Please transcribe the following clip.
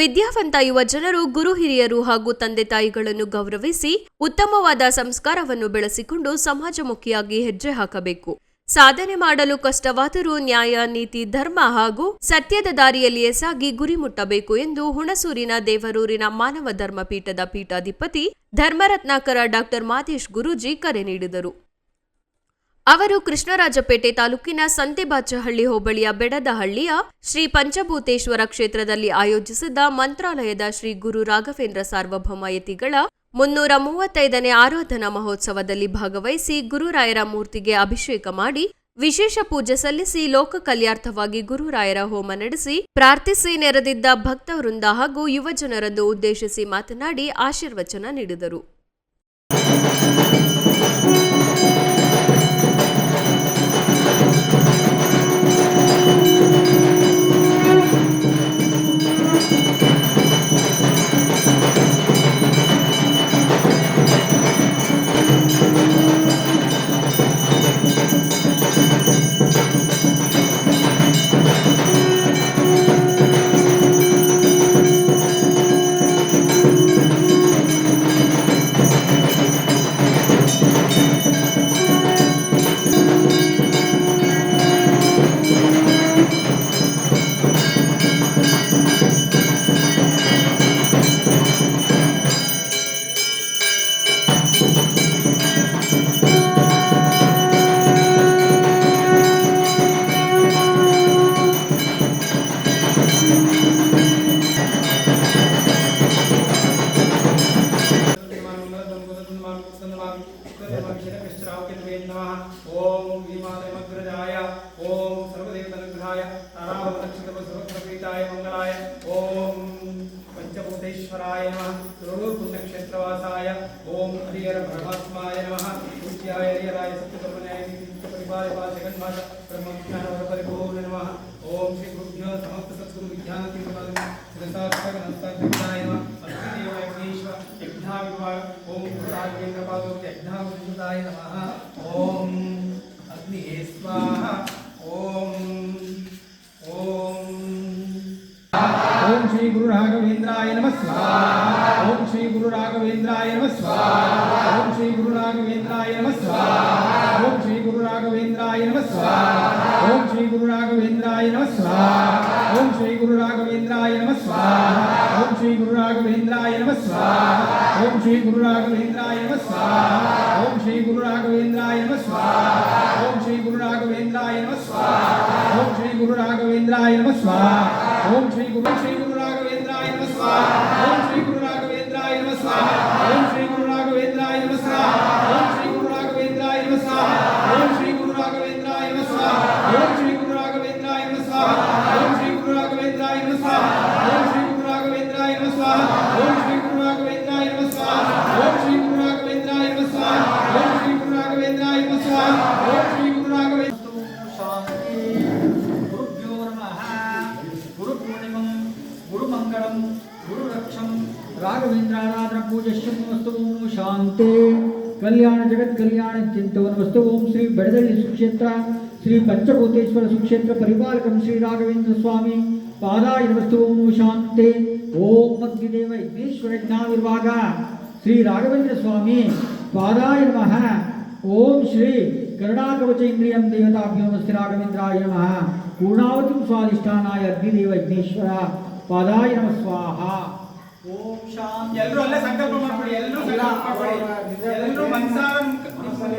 ವಿದ್ಯಾವಂತ ಯುವ ಜನರು, ಗುರು ಹಿರಿಯರು ಹಾಗೂ ತಂದೆ ತಾಯಿಗಳನ್ನು ಗೌರವಿಸಿ ಉತ್ತಮವಾದ ಸಂಸ್ಕಾರವನ್ನು ಬೆಳೆಸಿಕೊಂಡು ಸಮಾಜಮುಖಿಯಾಗಿ ಹೆಜ್ಜೆ ಹಾಕಬೇಕು. ಸಾಧನೆ ಮಾಡಲು ಕಷ್ಟವಾದರೂ ನ್ಯಾಯ, ನೀತಿ, ಧರ್ಮ ಹಾಗೂ ಸತ್ಯದ ದಾರಿಯಲ್ಲಿಯೇ ಸಾಗಿ ಗುರಿ ಮುಟ್ಟಬೇಕು ಎಂದು ಹುಣಸೂರಿನ ದೇವರೂರಿನ ಮಾನವ ಧರ್ಮ ಪೀಠದ ಪೀಠಾಧಿಪತಿ ಧರ್ಮರತ್ನಾಕರ ಡಾಕ್ಟರ್ ಮಾದೇಶ್ ಗುರೂಜಿ ಕರೆ ನೀಡಿದರು. ಅವರು ಕೃಷ್ಣರಾಜಪೇಟೆ ತಾಲೂಕಿನ ಸಂತೆಬಾಚಹಳ್ಳಿ ಹೋಬಳಿಯ ಬೆಡದಹಳ್ಳಿಯ ಶ್ರೀ ಪಂಚಭೂತೇಶ್ವರ ಕ್ಷೇತ್ರದಲ್ಲಿ ಆಯೋಜಿಸಿದ್ದ ಮಂತ್ರಾಲಯದ ಶ್ರೀ ಗುರು ರಾಘವೇಂದ್ರ ಸಾರ್ವಭೌಮ ಯತಿಗಳ ಮುನ್ನೂರ ಮೂವತ್ತೈದನೇ ಆರಾಧನಾ ಮಹೋತ್ಸವದಲ್ಲಿ ಭಾಗವಹಿಸಿ ಗುರುರಾಯರ ಮೂರ್ತಿಗೆ ಅಭಿಷೇಕ ಮಾಡಿ ವಿಶೇಷ ಪೂಜೆ ಸಲ್ಲಿಸಿ ಲೋಕ ಕಲ್ಯಾರ್ಥವಾಗಿ ಗುರುರಾಯರ ಹೋಮ ನಡೆಸಿ ಪ್ರಾರ್ಥಿಸಿ ನೆರೆದಿದ್ದ ಭಕ್ತ ವೃಂದ ಹಾಗೂ ಯುವಜನರನ್ನು ಉದ್ದೇಶಿಸಿ ಮಾತನಾಡಿ ಆಶೀರ್ವಚನ ನೀಡಿದರು. भक्षितमिश्रावकिन्वे नमः ॐ भीमादयमग्रजाय ॐ सर्वदेवतनुग्रहाय तारावतक्षितपसुभद्रपीताय मङ्गलाय ॐ पञ्चभूतेश्वराय नमः पुण्यक्षेत्रवासाय ॐ हरिहरभरमात्माय नमः नित्याय हरिहराय सत्यकर्मणाय परिपालय जगन्मात ब्रह्मज्ञानवरपरिपूर्ण नमः ॐ श्रीगुरुभ्यो समस्तसत्गुरुविज्ञानतीर्थपादं रसात्मकनस्ताय नमः विद्वान् ॐ कृताग्निपादोत्यग्नावृषदाय नमः ॐ अग्निः स्वाहा ॐ ॐ ॐ श्री गुरु राघवेन्द्राय नमः स्वाहा ॐ श्री गुरु राघवेन्द्राय नमः स्वाहा ॐ श्री गुरु राघवेन्द्राय नमः स्वाहा ॐ श्री गुरु राघवेन्द्राय नमः स्वाहा ॐ श्री गुरु राघवेन्द्राय नमः स्वाहा ॐ श्री गुरु राघवेन्द्राय नमः स्वाहा श्री गुरु राघवेन्द्राय नमः स्वाहा। ओम श्री गुरु राघवेन्द्राय नमः स्वाहा। ओम श्री गुरु राघवेन्द्राय नमः स्वाहा। ओम श्री गुरु राघवेन्द्राय नमः स्वाहा। ओम श्री गुरु राघवेन्द्राय नमः स्वाहा। ओम श्री गुरु श्री गुरु राघवेन्द्राय नमः स्वाहा। ओम श्री गुरुवरणं गुरुरक्षं राघवेन्द्राराधनपूजश्यमस्तु ओं शान्ते। कल्याण जगत कल्याण चिंतवन वस्तु ओम श्री बड़दली सुक्षेत्र, श्री पंचभूतेश्वर सुक्षेत्र परिपालकम श्री राघवेंद्र स्वामी पादाय वस्तु ओम शांते ओम अग्निदेव यज्ञेश्वर ज्ञाविर्भाग श्री राघवेंद्र स्वामी पादाय नमः। ओम श्री करुणाकवच इंद्रियम देवताभ्यो नमस्ते राघवेंद्राय नमः। पूर्णावतिं स्वादिष्ठानाय अग्निदेव यज्ञेश्वर। ಪಾದಾಯ ಸ್ವಾಹ. ಓಂ ಶಾಂತಿ. ಎಲ್ಲರೂ ಅಲ್ಲೇ ಸಂಕಲ್ಪ ಮಾಡ್ಕೊಳ್ಳಿ. ಎಲ್ಲರೂ ಎಲ್ಲರೂ ಮನಸಾರ